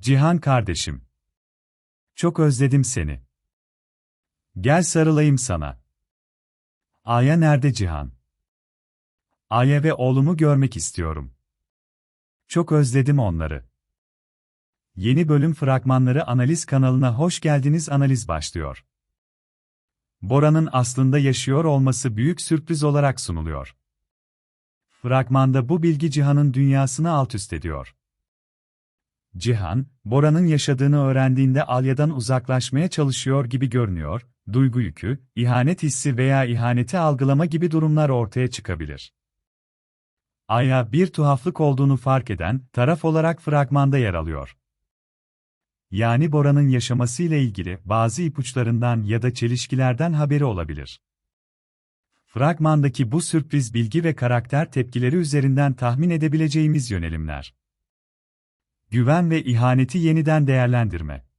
Cihan kardeşim. Çok özledim seni. Gel sarılayım sana. Aya nerede Cihan? Aya ve oğlumu görmek istiyorum. Çok özledim onları. Yeni bölüm fragmanları analiz kanalına hoş geldiniz analiz başlıyor. Bora'nın aslında yaşıyor olması büyük sürpriz olarak sunuluyor. Fragmanda bu bilgi Cihan'ın dünyasını alt üst ediyor. Cihan, Bora'nın yaşadığını öğrendiğinde Alya'dan uzaklaşmaya çalışıyor gibi görünüyor, duygu yükü, ihanet hissi veya ihaneti algılama gibi durumlar ortaya çıkabilir. Aya bir tuhaflık olduğunu fark eden taraf olarak fragmanda yer alıyor. Yani Bora'nın yaşamasıyla ilgili bazı ipuçlarından ya da çelişkilerden haberi olabilir. Fragmandaki bu sürpriz bilgi ve karakter tepkileri üzerinden tahmin edebileceğimiz yönelimler. Güven ve ihaneti yeniden değerlendirme.